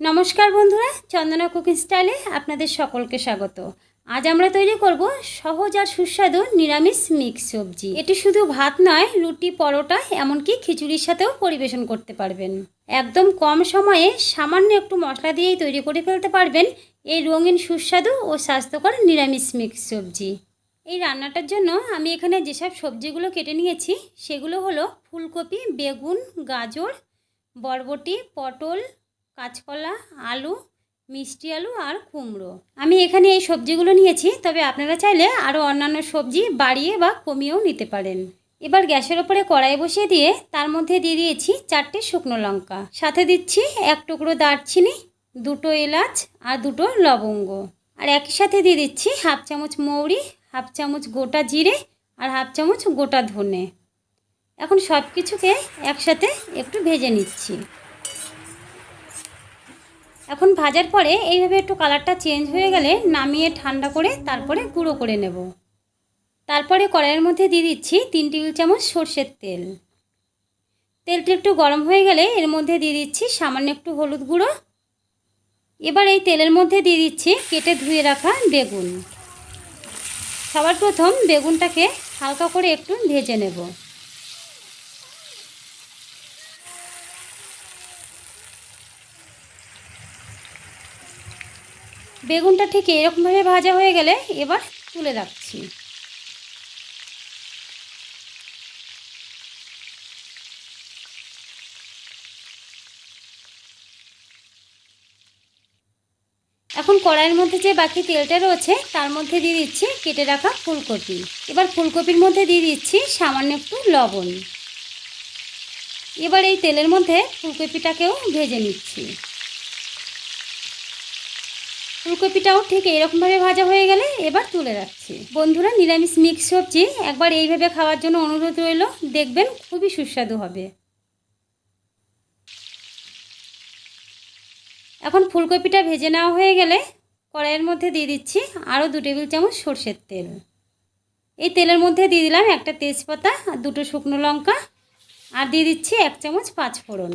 নমস্কার বন্ধুরা, চন্দনা কুকিং স্টাইলে আপনাদের সকলকে স্বাগত। আজ আমরা তৈরি করব সহজ আর সুস্বাদু নিরামিষ মিক্স সবজি। এটি শুধু ভাত নয়, রুটি, পরোটা, এমনকি খিচুড়ির সাথেও পরিবেশন করতে পারবেন। একদম কম সময়ে সামান্য একটু মশলা দিয়েই তৈরি করে ফেলতে পারবেন এই রঙিন, সুস্বাদু ও স্বাস্থ্যকর নিরামিষ মিক্স সবজি। এই রান্নাটার জন্য আমি এখানে যেসব সবজিগুলো কেটে নিয়েছি, সেগুলো হলো ফুলকপি, বেগুন, গাজর, বরবটি, পটল কাঁচকলা, আলু, মিষ্টি আলু আর কুমড়ো। আমি এখানে এই সবজিগুলো নিয়েছি, তবে আপনারা চাইলে আরও অন্যান্য সবজি বাড়িয়ে বা কমিয়েও নিতে পারেন। এবার গ্যাসের ওপরে কড়াই বসিয়ে দিয়ে তার মধ্যে দিয়ে দিয়েছি চারটে শুকনো লঙ্কা। সাথে দিচ্ছি এক টুকরো দারচিনি, দুটো এলাচ আর দুটো লবঙ্গ। আর একই সাথে দিয়ে দিচ্ছি হাফ চামচ মৌরি, হাফ চামচ গোটা জিরে আর হাফ চামচ গোটা ধনে। এখন সব কিছুকে একসাথে একটু ভেজে নিচ্ছি। এখন ভাজার পরে এইভাবে একটু কালারটা চেঞ্জ হয়ে গেলে নামিয়ে ঠান্ডা করে তারপরে গুঁড়ো করে নেব। তারপরে কড়াইয়ের মধ্যে দিয়ে দিচ্ছি তিন টেবিল চামচ সর্ষের তেল। তেলটা একটু গরম হয়ে গেলে এর মধ্যে দিয়ে দিচ্ছি সামান্য একটু হলুদ গুঁড়ো। এবার এই তেলের মধ্যে দিয়ে দিচ্ছি কেটে ধুয়ে রাখা বেগুন। সবার প্রথম বেগুনটাকে হালকা করে একটু ভেজে নেব। বেগুনটা ঠিক এরকমভাবে ভাজা হয়ে গেলে এবার তুলে রাখছি। এখন কড়াইয়ের মধ্যে যে বাকি তেলটা রয়েছে, তার মধ্যে দিয়ে দিচ্ছি কেটে রাখা ফুলকপি। এবার ফুলকপির মধ্যে দিয়ে দিচ্ছি সামান্য একটু লবণ। এবার এই তেলের মধ্যে ফুলকপিটাকেও ভেজে নিচ্ছি। ফুলকপিটাও ঠিক এরকমভাবে ভাজা হয়ে গেলে এবার তুলে রাখছি। বন্ধুরা নিরামিষ মিক্স সবজি একবার এইভাবে খাওয়ার জন্য অনুরোধ রইল। দেখবেন খুবই সুস্বাদু হবে। এখন ফুলকপিটা ভেজে নেওয়া হয়ে গেলে কড়াইয়ের মধ্যে দিয়ে দিচ্ছি আরও দু টেবিল চামচ সর্ষের তেল। এই তেলের মধ্যে দিয়ে দিলাম একটা তেজপাতা, দুটো শুকনো লঙ্কা, আর দিয়ে দিচ্ছি এক চামচ পাঁচ ফোড়ন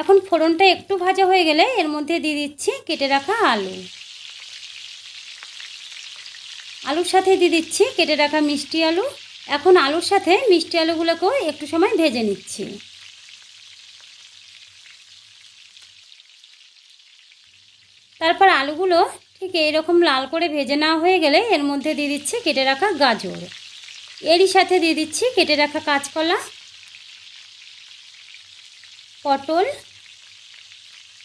এখন ফোড়নটা একটু ভাজা হয়ে গেলে এর মধ্যে দিয়ে দিচ্ছি কেটে রাখা আলু। আলুর সাথে দিয়ে দিচ্ছি কেটে রাখা মিষ্টি আলু। এখন আলুর সাথে মিষ্টি আলুগুলোকেও একটু সময় ভেজে নিচ্ছি। তারপর আলুগুলো ঠিক এইরকম লাল করে ভেজে নেওয়া হয়ে গেলে এর মধ্যে দিয়ে দিচ্ছি কেটে রাখা গাজর। এরই সাথে দিয়ে দিচ্ছি কেটে রাখা কাঁচকলা। পটল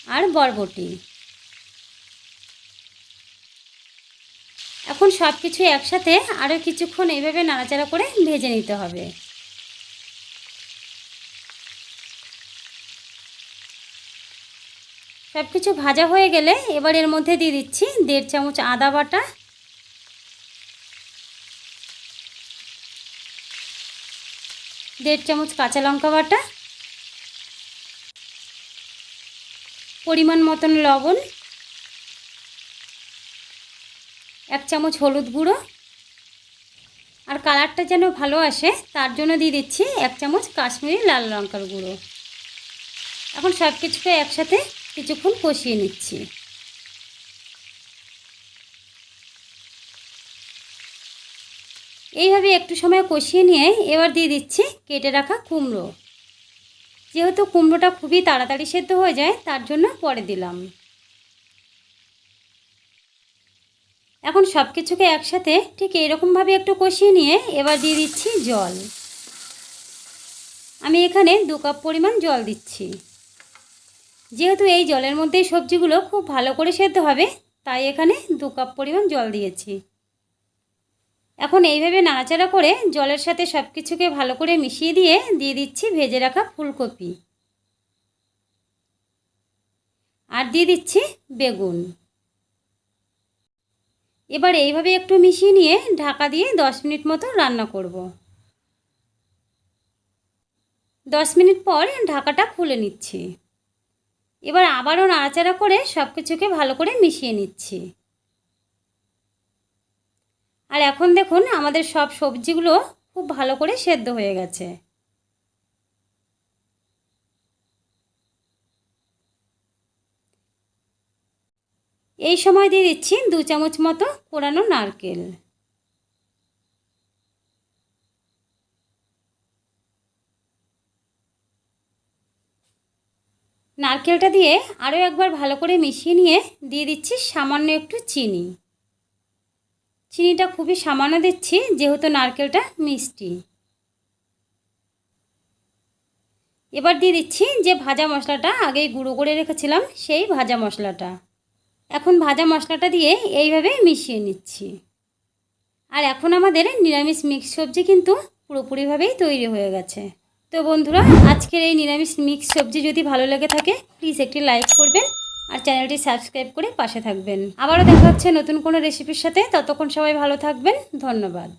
আর বরবটি। এখন সব কিছু একসাথে আরও কিছুক্ষণ এইভাবে নাড়াচাড়া করে ভেজে নিতে হবে। সব কিছু ভাজা হয়ে গেলে এবার এর মধ্যে দিয়ে দিচ্ছি দেড় চামচ আদা বাটা। দেড় চামচ কাঁচা লঙ্কা বাটা। পরিমাণ মতন লবণ, এক চামচ হলুদ গুঁড়ো, আর কালারটা যেন ভালো আসে, তার জন্য দিয়ে দিচ্ছি এক চামচ কাশ্মীরি লাল লঙ্কার গুঁড়ো। এখন সব কিছুকে একসাথে কিছুক্ষণ কষিয়ে নিচ্ছি। এইভাবে একটু সময় কষিয়ে নিয়ে এবার দিয়ে দিচ্ছি কেটে রাখা কুমড়ো। যেহেতু কুমড়োটা খুবই তাড়াতাড়ি সেদ্ধ হয়ে যায়, তার জন্য পরে দিলাম। এখন সব কিছুকে একসাথে ঠিক এইরকমভাবে একটু কষিয়ে নিয়ে এবার দিয়ে দিচ্ছি জল। আমি এখানে দু কাপ পরিমাণ জল দিচ্ছি। যেহেতু এই জলের মধ্যেই সবজিগুলো খুব ভালো করে সেদ্ধ হবে, তাই এখানে দু কাপ পরিমাণ জল দিয়েছি। এখন এইভাবে নাড়াচাড়া করে জলের সাথে সব কিছুকে ভালো করে মিশিয়ে দিয়ে দিয়ে দিচ্ছি ভেজে রাখা ফুলকপি। আর দিয়ে দিচ্ছি বেগুন। এবার এইভাবে একটু মিশিয়ে নিয়ে ঢাকা দিয়ে দশ মিনিট মতো রান্না করব। দশ মিনিট পর ঢাকাটা খুলে নিচ্ছি। এবার আবারও নাড়াচাড়া করে সব কিছুকে ভালো করে মিশিয়ে নিচ্ছি। আর এখন দেখুন, আমাদের সব সবজিগুলো খুব ভালো করে সেদ্ধ হয়ে গেছে। এই সময় দিয়ে দিচ্ছি দু চামচ মতো কোরানো নারকেল। নারকেলটা দিয়ে আরও একবার ভালো করে মিশিয়ে নিয়ে দিয়ে দিচ্ছি সামান্য একটু চিনি। চিনিটা খুবই সামান্য দিচ্ছি, যেহেতু নারকেলটা মিষ্টি। এবার দিয়ে দিচ্ছি যে ভাজা মশলাটা, আগেই গুঁড়ো করে রেখেছিলাম সেই ভাজা মশলাটা। এখন ভাজা মশলাটা দিয়ে এইভাবে মিশিয়ে নিচ্ছি। আর এখন আমাদের নিরামিষ মিক্স সবজি কিন্তু পুরোপুরিভাবেই তৈরি হয়ে গেছে। তো বন্ধুরা, আজকের এই নিরামিষ মিক্স সবজি যদি ভালো লেগে থাকে প্লিজ একটি লাইক করবেন আর চ্যানেলটি সাবস্ক্রাইব করে পাশে থাকবেন। আবারও দেখা হচ্ছে নতুন কোনো রেসিপির সাথে। ততক্ষণ সবাই ভালো থাকবেন। ধন্যবাদ।